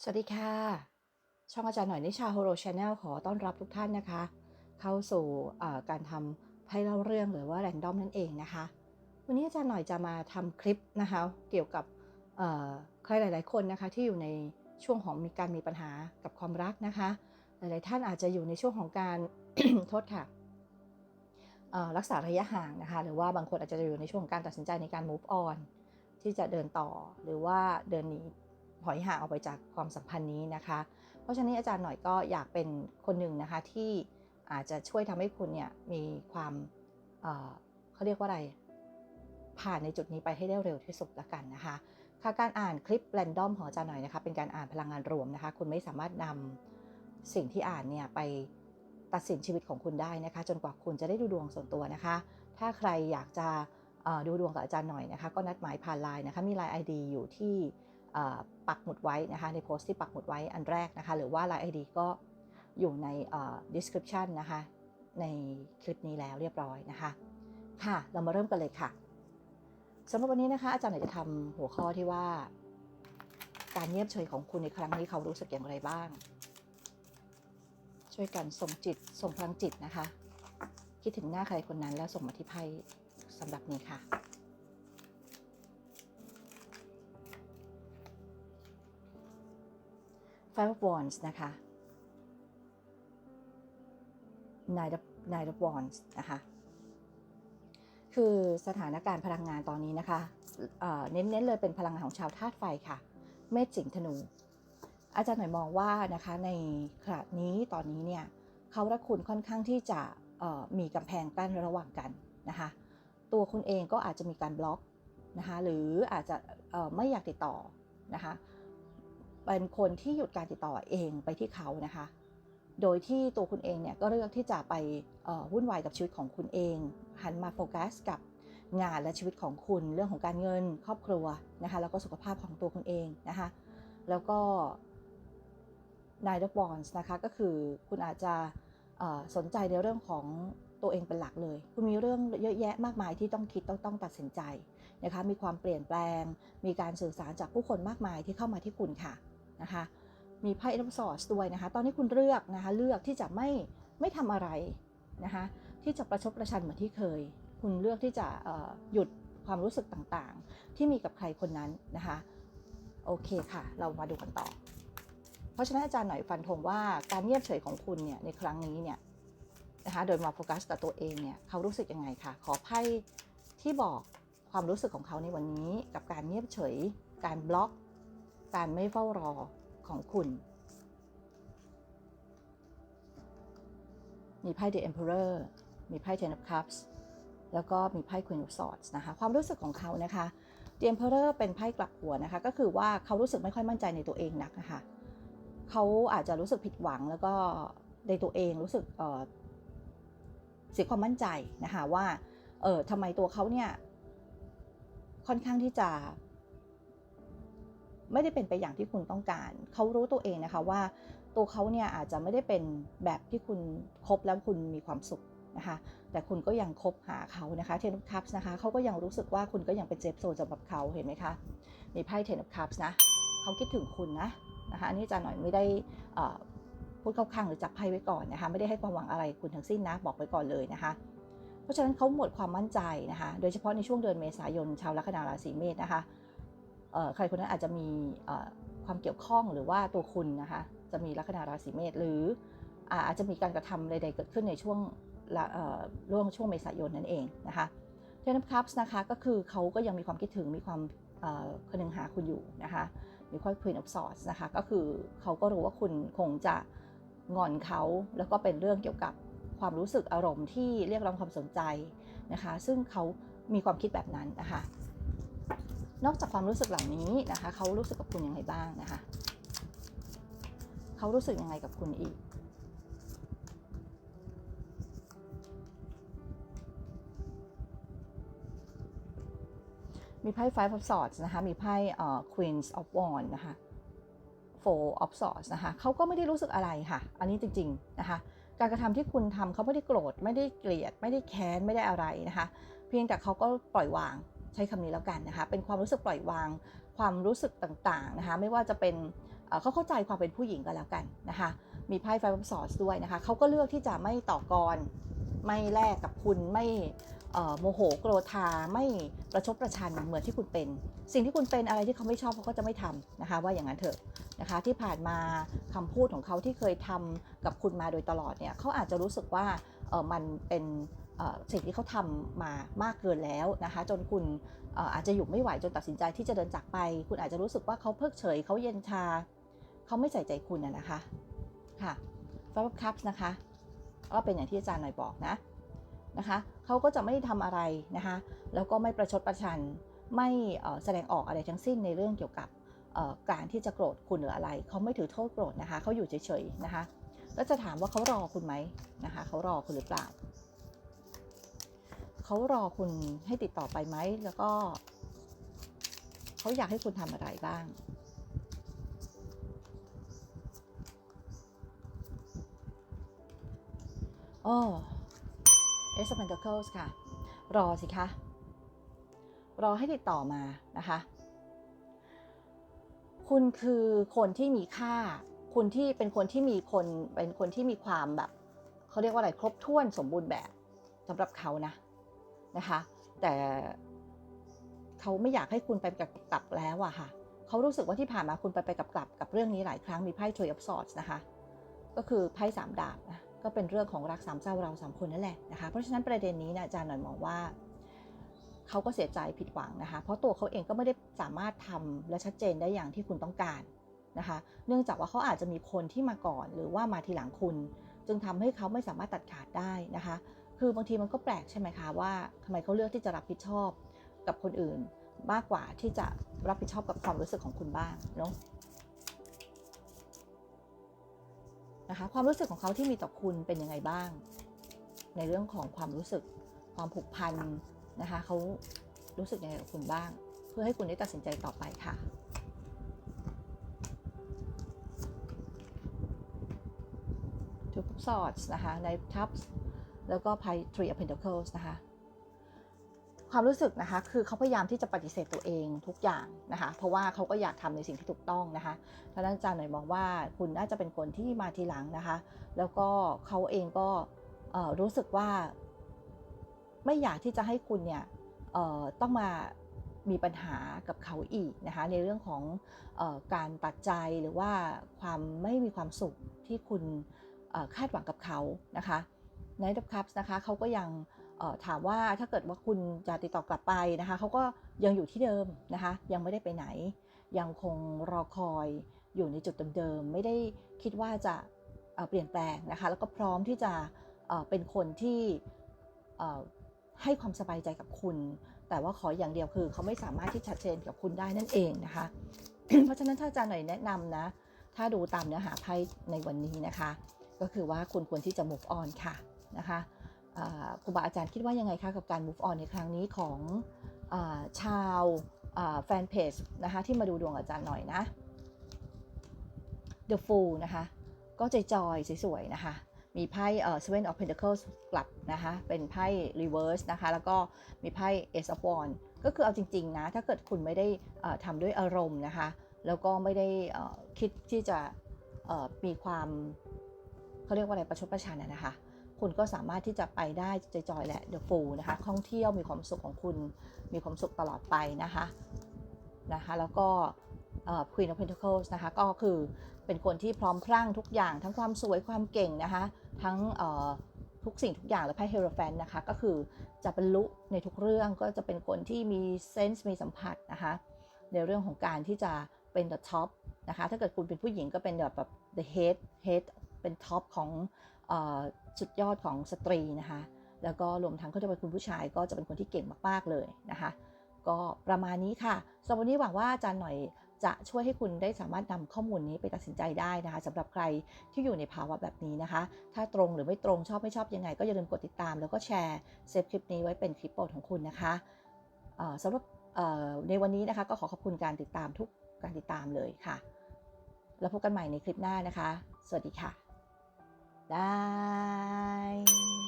สวัสดีค่ะ ช่องอาจารย์หน่อยนิชาโฮโรชาแนลขอต้อนรับทุกท่านนะคะ เข้าสู่การทำไพ่เล่าเรื่องหรือว่าแรนดอมนั่นเองนะคะ วันนี้อาจารย์หน่อยจะมาทำคลิปนะคะเกี่ยวกับใครหลาย ๆ คนนะคะที่อยู่ในช่วงของมีการมีปัญหากับความรักนะคะ หลาย ๆ ท่านอาจจะอยู่ในช่วงของการโทษค่ะรักษาระยะห่างนะคะ หรือว่าบางคนอาจจะอยู่ในช่วงของการตัดสินใจในการ move on ที่จะเดินต่อหรือว่าเดินหนี ถอยห่างออกไปจากความสัมพันธ์นี้นะคะ เพราะฉะนั้นอาจารย์หน่อยก็อยากเป็นคนหนึ่งนะคะที่อาจจะช่วยทำให้คุณเนี่ยมีความเเขาเรียกว่าอะไร ผ่านในจุดนี้ไปให้ได้เร็วที่สุดละกันนะคะค่ะการอ่านคลิปแรนดอมของอาจารย์หน่อยนะคะเป็นการอ่านพลังงานรวมนะคะ คุณไม่สามารถนำสิ่งที่อ่านเนี่ยไปตัดสินชีวิตของคุณได้นะคะ จนกว่าคุณจะได้ดูดวงส่วนตัวนะคะ ถ้าใครอยากจะดูดวงกับอาจารย์หน่อยนะคะ ก็นัดหมายผ่านไลน์นะคะ มีไลน์ ID อยู่ที่ ปักหมุดไว้นะคะในโพสต์ที่ปักหมุดไว้อันแรกนะคะหรือว่า Line ID ก็อยู่ใน description นะคะในคลิปนี้แล้วเรียบร้อยนะคะ ค่ะ เรามาเริ่มกันเลยค่ะสำหรับวันนี้นะคะ อาจารย์อยากจะทำหัวข้อที่ว่า การเงียบเฉยของคุณในครั้งนี้เขารู้สึกอย่างไรบ้าง ช่วยกันส่งจิตส่งพลังจิตนะคะ คิดถึงหน้าใครคนนั้นแล้วส่งมาที่ไพ่สำหรับนี้ค่ะ Five of Wands นะคะ Nine of Nine of Wands นะคะ คือสถานการณ์พลังงานตอนนี้นะคะเน้นๆเลยเป็นพลังงานของชาวธาตุไฟค่ะ เมษสิงห์ธนู อาจารย์หน่อยมองว่านะคะในขณะนี้ตอนนี้เนี่ยเขาและคุณค่อนข้างที่จะมีกำแพงกั้นระหว่างกันนะคะ ตัวคุณเองก็อาจจะมีการบล็อกนะคะ หรืออาจจะไม่อยากติดต่อนะคะ เป็นคนที่หยุดการติดต่อเองไปที่เขานะคะ โดยที่ตัวคุณเองเนี่ยก็เลือกที่จะไปวุ่นวายกับชีวิตของคุณเอง หันมาโฟกัสกับงานและชีวิตของคุณเรื่องของการเงินครอบครัวนะคะแล้วก็สุขภาพของตัวคุณเองนะคะแล้วก็นายดบอนส์นะคะก็คือคุณอาจจะสนใจในเรื่องของตัวเองเป็นหลักเลย คุณมีเรื่องเยอะแยะมากมายที่ต้องคิดต้องต้องตัดสินใจนะคะมีความเปลี่ยนแปลง มีการสื่อสารจากผู้คนมากมายที่เข้ามาที่คุณค่ะ นะคะ มีไพ่เอ็มซอสด้วยนะคะ ตอนนี้คุณเลือกนะคะ เลือกที่จะไม่ไม่ทำอะไรนะคะ ที่จะประชดประชันเหมือนที่เคย คุณเลือกที่จะหยุดความรู้สึกต่างๆ ที่มีกับใครคนนั้นนะคะ โอเคค่ะ เรามาดูกันต่อ เพราะฉะนั้นอาจารย์หน่อยฟันธงว่าการเงียบเฉยของคุณเนี่ยในครั้งนี้เนี่ยนะคะ โดยมาโฟกัสกับตัวเองเนี่ยเขารู้สึกยังไงคะขอไพ่ที่บอกความรู้สึกของเขาในวันนี้ กับการเงียบเฉย การบล็อก การไม่เฝ้ารอของคุณ มีไพ่ The Emperor มีไพ่ Ten of Cups แล้วก็มีไพ่ Queen of Swords นะคะ ความรู้สึกของเขานะคะ The Emperor เป็นไพ่กลับหัวนะคะ ก็คือว่าเขารู้สึกไม่ค่อยมั่นใจในตัวเองนักนะคะ เขาอาจจะรู้สึกผิดหวังแล้วก็ในตัวเองรู้สึกเอ่อเสียความมั่นใจนะคะว่า เออทำไมตัวเขาเนี่ยค่อนข้างที่จะ ไม่ได้เป็นไปอย่างที่คุณต้องการ เขารู้ตัวเองนะคะว่า ตัวเขาเนี่ยอาจจะไม่ได้เป็นแบบที่คุณคบแล้วคุณมีความสุขนะคะแต่คุณก็ยังคบหาเขานะคะเทน of cups นะคะเขาก็ยังรู้สึกว่าคุณก็ยังเป็นเซฟโซนสำหรับเขาเห็นไหมคะมีไพ่เทน of cups นะเขาคิดถึงคุณนะนะคะอันนี้จารย์หน่อยไม่ได้พูดเข้าข้างหรือจับไพ่ไว้ก่อนนะคะไม่ได้ให้ความหวังอะไรคุณทั้งสิ้นนะบอกไว้ก่อนเลยนะคะ เพราะฉะนั้นเขาหมดความมั่นใจนะคะโดยเฉพาะในช่วงเดือนเมษายนชาวลัคนาราศีเมษนะคะเใครคนนั้นอาจจะมีความเกี่ยวข้องหรือว่าตัวคุณนะคะจะมีลัคนาราศีเมษหรืออาจจะมีการกระทำใดๆเกิดขึ้นในช่วงร่วงช่วงเมษายนนั่นเองนะคะเทนคัพส์นะคะก็คือเขาก็ยังมีความคิดถึงมีความคนหนึ่งหาคุณอยู่นะคะมีค่อย Queen of Swords นะคะก็คือเขาก็รู้ว่าคุณคงจะงอนเขาแล้วก็เป็นเรื่องเกี่ยวกับความรู้สึกอารมณ์ที่เรียกร้องความสนใจนะคะ ซึ่งเขามีความคิดแบบนั้นนะคะ นอกจากความรู้สึกเหล่านี้นะคะเขารู้สึกกับคุณยังไงบ้างนะคะเขารู้สึกยังไงกับคุณอีก มีไพ่ Five of Swords นะคะ มีไพ่ Queens of Wands นะคะ Four of Swords นะคะเขาก็ไม่ได้รู้สึกอะไรค่ะ อันนี้จริง ๆ นะคะ การกระทำที่คุณทำเขาไม่ได้โกรธ ไม่ได้เกลียด ไม่ได้แค้น ไม่ได้อะไรนะคะ เพียงแต่เขาก็ปล่อยวาง ใช้คำนี้แล้วกันนะคะเป็นความรู้สึกปล่อยวางความรู้สึกต่างๆนะคะไม่ว่าจะเป็นเขาเข้าใจความเป็นผู้หญิงก็แล้วกันนะคะมีไพ่ไฟฟ์ซอสด้วยนะคะเขาก็เลือกที่จะไม่ต่อกรไม่แลกกับคุณไม่โมโหโกรธาไม่ประชดประชันเหมือนที่คุณเป็น สิ่งที่คุณเป็นอะไรที่เขาไม่ชอบเขาก็จะไม่ทำนะคะ ว่าอย่างนั้นเถอะนะคะ ที่ผ่านมาคำพูดของเขาที่เคยทำกับคุณมาโดยตลอดเนี่ยเขาอาจจะรู้สึกว่ามันเป็น สิ่งที่เขาทำมามากเกินแล้วนะคะ จนคุณอาจจะอยู่ไม่ไหวจนตัดสินใจที่จะเดินจากไป คุณอาจจะรู้สึกว่าเขาเพิกเฉยเขาเย็นชาเขาไม่ใส่ใจคุณนะคะค่ะ Five of Cups นะคะก็เป็นอย่างที่อาจารย์หน่อยบอกนะนะคะเขาก็จะไม่ทำอะไรนะคะแล้วก็ไม่ประชดประชันไม่แสดงออกอะไรทั้งสิ้นในเรื่องเกี่ยวกับการที่จะโกรธคุณหรืออะไร เขาไม่ถือโทษโกรธนะคะ เขาอยู่เฉยๆนะคะ แล้วจะถามว่าเขารอคุณไหมนะคะ เขารอคุณหรือเปล่า เขารอคุณให้ติดต่อไปไหม แล้วก็เขาอยากให้คุณทำอะไรบ้าง โอ้ Ace of Pentacles ค่ะ รอสิคะ รอให้ติดต่อมานะคะ คุณคือคนที่มีค่า คุณที่เป็นคนที่มีคน เป็นคนที่มีความแบบ เขาเรียกว่าอะไร ครบถ้วนสมบูรณ์แบบสำหรับเขานะ นะคะ แต่เขาไม่อยากให้คุณไปกับกลับแล้วอะค่ะเขารู้สึกว่าที่ผ่านมาคุณไปไปกับกลับกับเรื่องนี้หลายครั้งมีไพ่ Three of Swords นะคะ ก็คือไพ่สามดาบนะก็เป็นเรื่องของรักสามเศร้าเราสามคนนั่นแหละนะคะ เพราะฉะนั้นประเด็นนี้นะอาจารย์หน่อยมองว่าเขาก็เสียใจผิดหวังนะคะ เพราะตัวเขาเองก็ไม่ได้สามารถทำและชัดเจนได้อย่างที่คุณต้องการนะคะ เนื่องจากว่าเขาอาจจะมีคนที่มาก่อน หรือว่ามาทีหลังคุณ จึงทำให้เขาไม่สามารถตัดขาดได้นะคะ คือบางทีมันก็แปลกใช่ไหมคะว่าทำไมเขาเลือกที่จะรับผิดชอบกับคนอื่น มากกว่าที่จะรับผิดชอบกับความรู้สึกของคุณบ้างเนาะนะคะความรู้สึกของเขาที่มีต่อคุณเป็นยังไงบ้าง ในเรื่องของความรู้สึกความผูกพันนะคะเขารู้สึกยังไงกับคุณบ้าง เพื่อให้คุณได้ตัดสินใจต่อไปค่ะ Two of Swords นะคะใน Cups แล้วก็ไพ่ Three of Pentacles นะคะความรู้สึกนะคะคือเขาพยายามที่จะปฏิเสธตัวเองทุกอย่างนะคะ เพราะว่าเขาก็อยากทำในสิ่งที่ถูกต้องนะคะท่านอาจารย์หน่อยมองว่าคุณน่าจะเป็นคนที่มาทีหลังนะคะ แล้วก็เขาเองก็รู้สึกว่า ไม่อยากที่จะให้คุณเนี่ยต้องมามีปัญหากับเขาอีกนะคะในเรื่องของออการตัดใจหรือว่าความไม่มีความสุขที่คุณคาดหวังกับเขานะคะ Knight of Cups นะคะเขาก็ยังถามว่าถ้าเกิดว่าคุณจะติดต่อกลับไปนะคะเขาก็ยังอยู่ที่เดิมนะคะ ยังไม่ได้ไปไหน ยังคงรอคอยอยู่ในจุดเดิมๆไม่ได้คิดว่าจะเอ่อเปลี่ยนแปลงนะคะ แล้วก็พร้อมที่จะเเป็นคนที่ให้ความสบายใจกับคุณ แต่ว่าขออย่างเดียวคือเขาไม่สามารถที่ชัดเจนกับคุณได้นั่นเองนะคะ เพราะฉะนั้นถ้าอาจารย์หน่อยแนะนำนะ ถ้าดูตามเนื้อหาไพ่ในวันนี้นะคะ ก็คือว่าคุณควรที่จะ move on ค่ะ นะคะครูบาอาจารย์คิดว่ายังไงคะกับการ move on ในครั้งนี้ของอชาวแฟนเพจนะคะที่มาดูดวงอาจารย์หน่อยนะ The Fool นะคะก็ใจจอยสวยๆนะคะมีไพ่เอ่อ Seven of Pentacles กลับนะคะเป็นไพ่ Reverse นะคะแล้วก็มีไพ่ Ace of Wands ก็คือเอาจริงๆนะถ้าเกิดคุณไม่ได้ทำด้วยอารมณ์นะคะแล้วก็ไม่ได้คิดที่จะมีความเขาเรียกว่าอะไรประชดประชันนะคะ คุณก็สามารถที่จะไปได้ใจจอยๆและ The Fool นะคะท่องเที่ยวมีความสุขของคุณมีความสุขตลอดไปนะคะนะคะแล้วก็เอ่อ Queen of Pentacles นะคะก็คือเป็นคนที่พร้อมพรั่งทุกอย่าง ทั้งความสวยความเก่งนะคะทั้งเอ่อทุกสิ่งทุกอย่างและไพ่เฮโรแฟนนะคะก็คือจะบรรลุในทุกเรื่องก็จะเป็นคนที่มีเซนส์มีสัมผัสนะคะในเรื่องของการที่จะเป็น the top นะคะถ้าเกิดคุณเป็นผู้หญิงก็เป็นแบบแบบ the head head เป็นท็อปของสุดยอดของสตรีนะคะแล้วก็รวมทั้งก็จะเป็นคุณผู้ชายก็จะเป็นคนที่เก่งมากๆเลยนะคะก็ประมาณนี้ค่ะสำหรับวันนี้หวังว่าอาจารย์หน่อยจะช่วยให้คุณได้สามารถนำข้อมูลนี้ไปตัดสินใจได้นะคะสำหรับใครที่อยู่ในภาวะแบบนี้นะคะ ถ้าตรงหรือไม่ตรงชอบไม่ชอบยังไง ก็อย่าลืมกดติดตาม แล้วก็แชร์เซฟคลิปนี้ไว้เป็นคลิปโปรดของคุณนะคะสำหรับในวันนี้นะคะก็ขอขอบคุณการติดตามทุกการติดตามเลยค่ะ แล้วพบกันใหม่ในคลิปหน้านะคะ สวัสดีค่ะ ได้